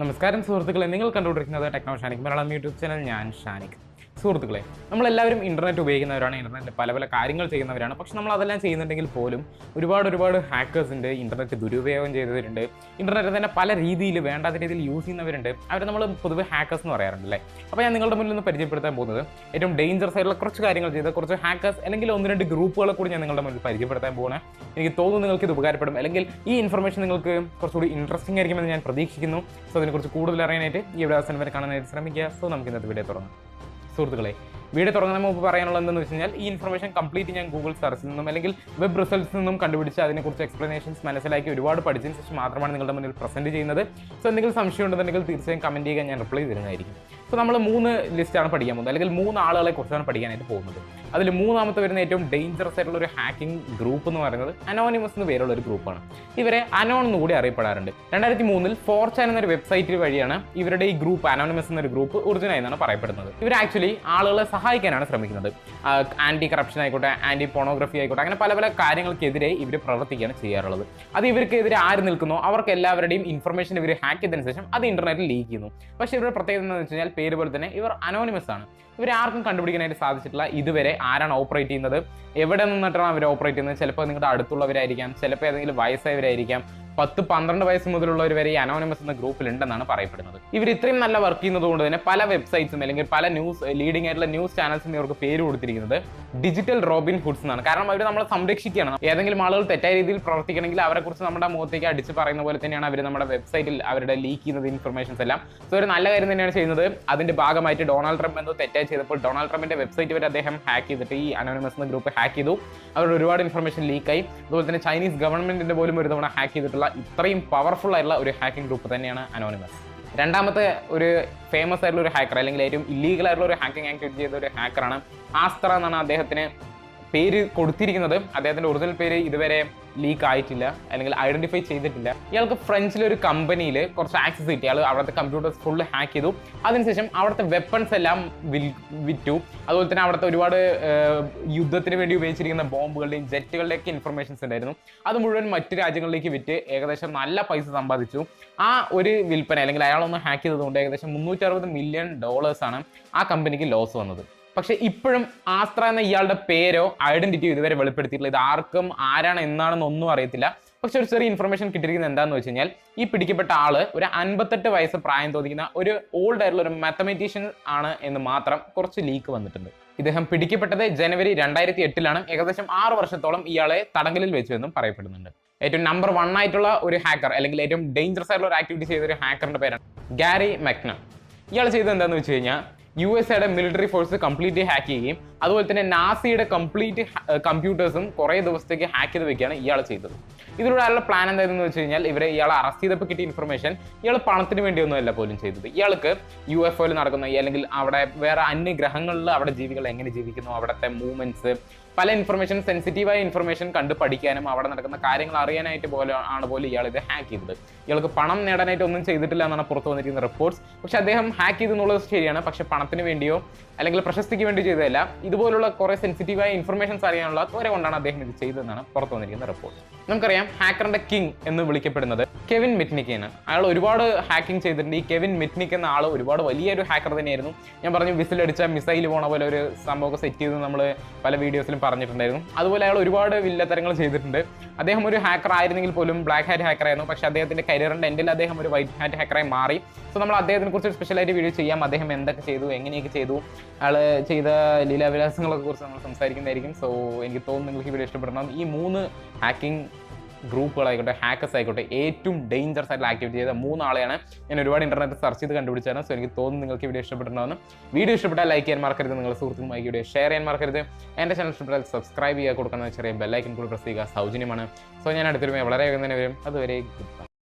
നമസ്കാരം സുഹൃത്തുക്കളെ നിങ്ങൾ കണ്ടുകൊണ്ടിരിക്കുന്നത് techno Shanik Malayalam YouTube channel. ഞാൻ ഷാനിക്. സുഹൃത്തുക്കളെ നമ്മളെല്ലാവരും ഇന്റർനെറ്റ് ഉപയോഗിക്കുന്നവരാണ് ഇന്റർനെറ്റിൽ പല പല കാര്യങ്ങൾ ചെയ്യുന്നവരാണ്. പക്ഷെ നമ്മൾ അതെല്ലാം ചെയ്യുന്നുണ്ടെങ്കിൽ പോലും ഒരുപാട് ഒരുപാട് ഹാക്കേഴ്സ് ഉണ്ട് ഇന്റർനെറ്റ് ദുരുപയോഗം ചെയ്തവരുണ്ട്. ഇന്റർനെറ്റ് തന്നെ പല രീതിയിൽ വേണ്ടാത്ത രീതിയിൽ യൂസ് ചെയ്യുന്നവരുണ്ട്. അവരെ നമ്മൾ പൊതുവെ ഹാക്കേഴ്സ് എന്ന് പറയാറുണ്ട് അല്ലേ അപ്പോൾ ഞാൻ നിങ്ങളുടെ മുന്നിൽ ഒന്ന് പരിചയപ്പെടുത്താൻ പോകുന്നത് ഏറ്റവും ഡേഞ്ചറസ് ആയിട്ടുള്ള കുറച്ച് കാര്യങ്ങൾ ചെയ്ത കുറച്ച് ഹാക്കേഴ്സ് അല്ലെങ്കിൽ ഒന്ന് രണ്ട് ഗ്രൂപ്പുകളെ കൂടി ഞാൻ നിങ്ങളുടെ മുന്നിൽ പരിചയപ്പെടുത്താൻ പോകുന്നത് എനിക്ക് തോന്നുന്നു നിങ്ങൾക്ക് ഇത് ഉപകാരപ്പെടും. അല്ലെങ്കിൽ ഈ ഇൻഫർമേഷൻ നിങ്ങൾക്ക് കുറച്ചുകൂടി ഇൻട്രസ്റ്റിംഗ് ആയിരിക്കുമെന്ന് ഞാൻ പ്രതീക്ഷിക്കുന്നു. സോ അതിനെക്കുറിച്ച് കൂടുതൽ അറിയാനായിട്ട് ഈ ഒരു അവസരം വരെ കാണാനായിട്ട് ശ്രമിക്കുക. സോ നമുക്ക് ഇന്നത്തെ വീഡിയോ തുടങ്ങാം. സുഹൃത്തുക്കളെ വീഡിയോ തുടങ്ങുന്ന മുമ്പ് പറയാനുള്ളത് എന്താണെന്ന് വെച്ച് കഴിഞ്ഞാൽ ഈ ഇൻഫർമേഷൻ കംപ്ലീറ്റ് ഞാൻ ഗൂഗിൾ സെർച്ചിൽ നിന്നും അല്ലെങ്കിൽ വെബ് റിസൾട്ട്സ് നിന്നും കണ്ടുപിടിച്ച് അതിനെക്കുറിച്ച് എക്സ്പ്ലനേഷൻസ് മനസ്സിലാക്കി ഒരുപാട് പഠിച്ചതിന് ശേഷം മാത്രമാണ് നിങ്ങളുടെ മുന്നിൽ പ്രസന്റ് ചെയ്യുന്നത്. സോ എന്തെങ്കിലും സംശയം ഉണ്ടെന്നുണ്ടെങ്കിൽ തീർച്ചയായും കമന്റ് ചെയ്യുക ഞാൻ റിപ്ലൈ തരുന്നതായിരിക്കും. സോ നമ്മൾ മൂന്ന് ലിസ്റ്റാണ് പഠിക്കാൻ പോകുന്നത്. അല്ലെങ്കിൽ മൂന്ന് ആളുകളെ കുറിച്ചാണ് പഠിക്കാനായിട്ട് പോകുന്നത്. അതിൽ മൂന്നാമത്തെ വരുന്ന ഏറ്റവും ഡേഞ്ചറസ് ആയിട്ടുള്ള ഒരു ഹാക്കിംഗ് ഗ്രൂപ്പ് എന്ന് പറയുന്നത് അനോണിമസ് എന്ന് പേരുള്ള ഒരു ഗ്രൂപ്പാണ് ഇവരെ അനോൺ എന്ന് കൂടി അറിയപ്പെടാറുണ്ട്. രണ്ടായിരത്തി മൂന്നിൽ ഫോർച്ചാൻ എന്നൊരു വെബ്സൈറ്റ് വഴിയാണ് ഇവരുടെ ഈ ഗ്രൂപ്പ് അനോണിമസ് എന്നൊരു ഗ്രൂപ്പ് ഒറിജിനൽ എന്നാണ് പറയപ്പെടുന്നത്. ഇവർ ആക്ച്വലി ആളുകളെ സഹായിക്കാനാണ് ശ്രമിക്കുന്നത്. ആന്റി കറപ്ഷൻ ആയിക്കോട്ടെ ആന്റി പോണോഗ്രഫി ആയിക്കോട്ടെ അങ്ങനെ പല പല കാര്യങ്ങൾക്കെതിരെ ഇവർ പ്രവർത്തിക്കുകയാണ് ചെയ്യാറുള്ളത്. അത് ഇവർക്കെതിരെ ആര് നിൽക്കുന്നു അവർക്ക് എല്ലാവരുടെയും ഇൻഫർമേഷൻ ഇവർ ഹാക്ക് ചെയ്തതിനു ശേഷം അത് ഇന്റർനെറ്റിൽ ലീക്ക് ചെയ്യുന്നു. പക്ഷേ ഇവരുടെ പ്രത്യേകത എന്ന് വെച്ച് കഴിഞ്ഞാൽ പേര് പോലെ തന്നെ ഇവർ അനോണിമസ് ആണ്. ഇവർ ആർക്കും കണ്ടുപിടിക്കാനായിട്ട് സാധിച്ചിട്ടില്ല. ഇതുവരെ ആരാണ് ഓപ്പറേറ്റ് ചെയ്യുന്നത്? എവിടെ നിന്നിട്ടാണ് അവർ ഓപ്പറേറ്റ് ചെയ്യുന്നത്? ചിലപ്പോൾ നിങ്ങളുടെ അടുത്തുള്ളവരായിരിക്കാം. ചിലപ്പോൾ ഏതെങ്കിലും വയസ്സായവരായിരിക്കാം. പത്ത് പന്ത്രണ്ട് വയസ്സ് മുതലുള്ളവർ വരെ ഈ അനോണിമസ് എന്ന ഗ്രൂപ്പിൽ ഉണ്ടെന്നാണ് പറയപ്പെടുന്നത്. ഇവർ ഇത്രയും നല്ല വർക്ക് ചെയ്യുന്നത് കൊണ്ട് തന്നെ പല വെബ്സൈറ്റ്സും അല്ലെങ്കിൽ പല ന്യൂസ് ലീഡിംഗ് ആയിട്ടുള്ള ന്യൂസ് ചാനൽസും ഇവർക്ക് പേര് കൊടുത്തിരിക്കുന്നത് ഡിജിറ്റൽ റോബിൻ ഹുഡ്സ് എന്നാണ്. കാരണം അവർ നമ്മളെ സംരക്ഷിക്കുകയാണ്. ഏതെങ്കിലും ആളുകൾ തെറ്റായ രീതിയിൽ പ്രവർത്തിക്കണമെങ്കിൽ അവരെ കുറിച്ച് നമ്മുടെ മുഖത്തേക്ക് അടിച്ച് പറയുന്ന പോലെ തന്നെയാണ് അവർ നമ്മുടെ വെബ്സൈറ്റിൽ അവരുടെ ലീക്ക് ചെയ്യുന്നത് ഇൻഫർമേഷൻസ് എല്ലാം. സോ ഒരു നല്ല കാര്യം തന്നെയാണ് ചെയ്യുന്നത്. അതിന്റെ ഭാഗമായിട്ട് ഡൊണാൾഡ് ട്രംപ് എന്തോ തെറ്റായി ചെയ്തപ്പോൾ ഡൊണാൾഡ് ട്രംപിന്റെ വെബ്സൈറ്റ് വരെ അദ്ദേഹം ഹാക്ക് ചെയ്തിട്ട് ഈ അനോണിമസ് എന്ന ഗ്രൂപ്പ് ഹാക്ക് ചെയ്തു. അവരുടെ ഒരുപാട് ഇൻഫർമേഷൻ ലീക്കായി അതുപോലെ തന്നെ ചൈനീസ് ഗവൺമെന്റിന്റെ പോലും ഒരു തവണ ഹാക്ക് ചെയ്തിട്ടുള്ള ഇത്രയും പവർഫുൾ ആയിട്ടുള്ള ഒരു ഹാക്കിംഗ് ഗ്രൂപ്പ് തന്നെയാണ് അനോണിമസ് രണ്ടാമത്തെ ഒരു ഫേമസ് ആയിട്ടുള്ള ഒരു ഹാക്കർ അല്ലെങ്കിൽ ഏറ്റവും ഇല്ലീഗൽ ആയിട്ടുള്ള ഒരു ഹാക്കിംഗ് ആക്ടിവിറ്റി ചെയ്ത ഒരു ഹാക്കറാണ് ആസ്ത്ര എന്നാണ് അദ്ദേഹത്തിന് പേര് കൊടുത്തിരിക്കുന്നത് അദ്ദേഹത്തിന്റെ ഒറിജിനൽ പേര് ഇതുവരെ ലീക്ക് ആയിട്ടില്ല അല്ലെങ്കിൽ ഐഡന്റിഫൈ ചെയ്തിട്ടില്ല. ഇയാൾക്ക് ഫ്രഞ്ചിലെ ഒരു കമ്പനിയിൽ കുറച്ച് ആക്സസ് കിട്ടി. അയാൾ അവിടുത്തെ കമ്പ്യൂട്ടേഴ്സ് ഫുള്ള് ഹാക്ക് ചെയ്തു. അതിനുശേഷം അവിടുത്തെ വെപ്പൺസ് എല്ലാം വിൽ വിറ്റു. അതുപോലെ തന്നെ അവിടുത്തെ ഒരുപാട് യുദ്ധത്തിന് വേണ്ടി ഉപയോഗിച്ചിരിക്കുന്ന ബോംബുകളുടെയും ജെറ്റുകളുടെയൊക്കെ ഇൻഫർമേഷൻസ് ഉണ്ടായിരുന്നു. അത് മുഴുവൻ മറ്റു രാജ്യങ്ങളിലേക്ക് വിറ്റ് ഏകദേശം നല്ല പൈസ സമ്പാദിച്ചു. ആ ഒരു വിൽപ്പന അല്ലെങ്കിൽ അയാളൊന്ന് ഹാക്ക് ചെയ്തതുകൊണ്ട് ഏകദേശം മുന്നൂറ്റി അറുപത് മില്യൺ ഡോളേഴ്സാണ് ആ കമ്പനിക്ക് ലോസ് വന്നത്. പക്ഷെ ഇപ്പോഴും ആസ്ത്ര എന്ന ഇയാളുടെ പേരോ ഐഡന്റിറ്റിയോ ഇതുവരെ വെളിപ്പെടുത്തിയിട്ടില്ല. ഇത് ആർക്കും ആരാണ് എന്നാണെന്ന് ഒന്നും അറിയത്തില്ല. പക്ഷെ ഒരു ചെറിയ ഇൻഫർമേഷൻ കിട്ടിയിരിക്കുന്നത് എന്താണെന്ന് വെച്ച് കഴിഞ്ഞാൽ ഈ പിടിക്കപ്പെട്ട ആൾ ഒരു അൻപത്തെട്ട് വയസ്സ് പ്രായം തോന്നിക്കുന്ന ഒരു ഓൾഡ് ആയിട്ടുള്ള ഒരു മാത്തമെറ്റീഷ്യൻ ആണ് എന്ന് മാത്രം കുറച്ച് ലീക്ക് വന്നിട്ടുണ്ട്. ഇദ്ദേഹം പിടിക്കപ്പെട്ടത് ജനുവരി രണ്ടായിരത്തി എട്ടിലാണ് ഏകദേശം ആറ് വർഷത്തോളം ഇയാളെ തടങ്കലിൽ വെച്ചു എന്നും പറയപ്പെടുന്നുണ്ട്. ഏറ്റവും നമ്പർ വൺ ആയിട്ടുള്ള ഒരു ഹാക്കർ അല്ലെങ്കിൽ ഏറ്റവും ഡേഞ്ചറസ് ആയിട്ടുള്ള ഒരു ആക്ടിവിറ്റി ചെയ്ത ഒരു ഹാക്കറിന്റെ പേരാണ് ഗാരി മെക്ന ഇയാൾ ചെയ്തത് എന്താണെന്ന് വെച്ച് കഴിഞ്ഞാൽ യു എസ് എയുടെ മിലിറ്ററി ഫോഴ്സ് കംപ്ലീറ്റ്ലി ഹാക്ക് ചെയ്യുകയും അതുപോലെ തന്നെ നാസിയുടെ കംപ്ലീറ്റ് കമ്പ്യൂട്ടേഴ്സും കുറേ ദിവസത്തേക്ക് ഹാക്ക് ചെയ്ത് വെക്കുകയാണ് ഇയാൾ ചെയ്തത്. ഇതിലൂടെ അയാളുടെ പ്ലാൻ എന്തായിരുന്നു വെച്ച് കഴിഞ്ഞാൽ ഇവരെ ഇയാളെ അറസ്റ്റ് ചെയ്തപ്പോൾ കിട്ടിയ ഇൻഫർമേഷൻ ഇയാൾ പണത്തിന് വേണ്ടിയൊന്നുമല്ല പോലും ചെയ്തത്. ഇയാൾക്ക് യു എഫ് ഒയിൽ നടക്കുന്ന അല്ലെങ്കിൽ അവിടെ വേറെ അന്യഗ്രഹങ്ങളിൽ അവിടെ ജീവികൾ എങ്ങനെ ജീവിക്കുന്നു അവിടുത്തെ മൂവ്മെന്റ്സ് പല ഇൻഫർമേഷൻ സെൻസിറ്റീവായ ഇൻഫർമേഷൻ കണ്ട് പഠിക്കാനും അവിടെ നടക്കുന്ന കാര്യങ്ങൾ അറിയാനായിട്ട് പോലെ ആണ് പോലും ഇയാൾ ഇത് ഹാക്ക് ചെയ്തത്. ഇയാൾക്ക് പണം നേടാനായിട്ട് ഒന്നും ചെയ്തിട്ടില്ല എന്നാണ് പുറത്ത് വന്നിരിക്കുന്ന റിപ്പോർട്ട്സ് പക്ഷെ അദ്ദേഹം ഹാക്ക് ചെയ്തെന്നുള്ളത് ശരിയാണ്. പക്ഷെ പണത്തിന് വേണ്ടിയോ അല്ലെങ്കിൽ പ്രശസ്തിക്ക് വേണ്ടി ചെയ്തതല്ല ഇതുപോലുള്ള കുറെ സെൻസിറ്റീവായ ഇൻഫർമേഷൻസ് അറിയാനുള്ള ത്വര കൊണ്ടാണ് അദ്ദേഹം ഇത് ചെയ്തതെന്നാണ് പുറത്തു വന്നിരിക്കുന്ന റിപ്പോർട്ട് നമുക്കറിയാം ഹാക്കറിന്റെ കിങ് എന്ന് വിളിക്കപ്പെടുന്നത് കെവിൻ മിറ്റ്നിക്കാണ്. അയാൾ ഒരുപാട് ഹാക്കിംഗ് ചെയ്തിട്ടുണ്ട്. ഈ കെവിൻ മിറ്റ്നിക് എന്ന ആൾ ഒരുപാട് വലിയൊരു ഹാക്കർ തന്നെയായിരുന്നു. ഞാൻ പറഞ്ഞു വിസിലടിച്ച മിസൈൽ പോണ പോലെ ഒരു സംഭവം സെറ്റ് ചെയ്ത് നമ്മൾ പല വീഡിയോസിലും പറഞ്ഞിട്ടുണ്ടായിരുന്നു. അതുപോലെ അയാൾ ഒരുപാട് വില്ലത്തരങ്ങൾ ചെയ്തിട്ടുണ്ട്. അദ്ദേഹം ഒരു ഹാക്കർ ആയിരുന്നെങ്കിൽ പോലും ബ്ലാക്ക് ഹാറ്റ് ഹാക്കർ ആയിരുന്നു. പക്ഷേ അദ്ദേഹത്തിന്റെ കരിയറിന്റെ എൻഡിൽ അദ്ദേഹം ഒരു വൈറ്റ് ഹാറ്റ് ഹാക്കറായി മാറി. സോ നമ്മൾ അദ്ദേഹത്തിനെ കുറിച്ച് ഒരു സ്പെഷ്യലായിട്ട് വീഡിയോ ചെയ്യാം. അദ്ദേഹം എന്തൊക്കെ ചെയ്തു എങ്ങനെയൊക്കെ ചെയ്തു അയാൾ ചെയ്ത ലീലാവിലാസങ്ങളൊക്കെ കുറിച്ച് നമ്മൾ സംസാരിക്കുന്നതായിരിക്കും. സോ എനിക്ക് തോന്നുന്നു നിങ്ങൾക്ക് ഈ വീഡിയോ ഇഷ്ടപ്പെടണം. ഈ മൂന്ന് ഹാക്കിംഗ് ഗ്രൂപ്പുകളായിക്കോട്ടെ ഹാക്കേഴ്സ് ആയിക്കോട്ടെ ഏറ്റവും ഡേഞ്ചറസ് ആയിട്ടുള്ള ആക്ടിവിറ്റി ചെയ്ത മൂന്നാളെയാണ് ഞാൻ ഒരുപാട് ഇന്റർനെറ്റ് സെർച്ച് ചെയ്ത് കണ്ടുപിടിച്ചാണ് സോ എനിക്ക് തോന്നുന്നു നിങ്ങൾക്ക് വീഡിയോ ഇഷ്ടപ്പെട്ടിട്ടുണ്ടാവുന്നു വീഡിയോ ഇഷ്ടപ്പെട്ടാൽ ലൈക്ക് ചെയ്യാൻ മറക്കരുത് നിങ്ങൾ സുഹൃത്തുക്കളുമായി വീഡിയോ ഷെയർ ചെയ്യാൻ മറക്കരുത്. എന്റെ ചാനൽ ഇഷ്ടപ്പെട്ടാൽ സബ്സ്ക്രൈബ് ചെയ്യുക കൊടുക്കുന്ന ചെറിയ ബെല്ലൈക്കൻ കൂടി പ്രസ് സൗജന്യമാണ്. സോ ഞാൻ അടുത്തൊരുമേ വളരെ വേഗം തന്നെ വരും. അതുവരെ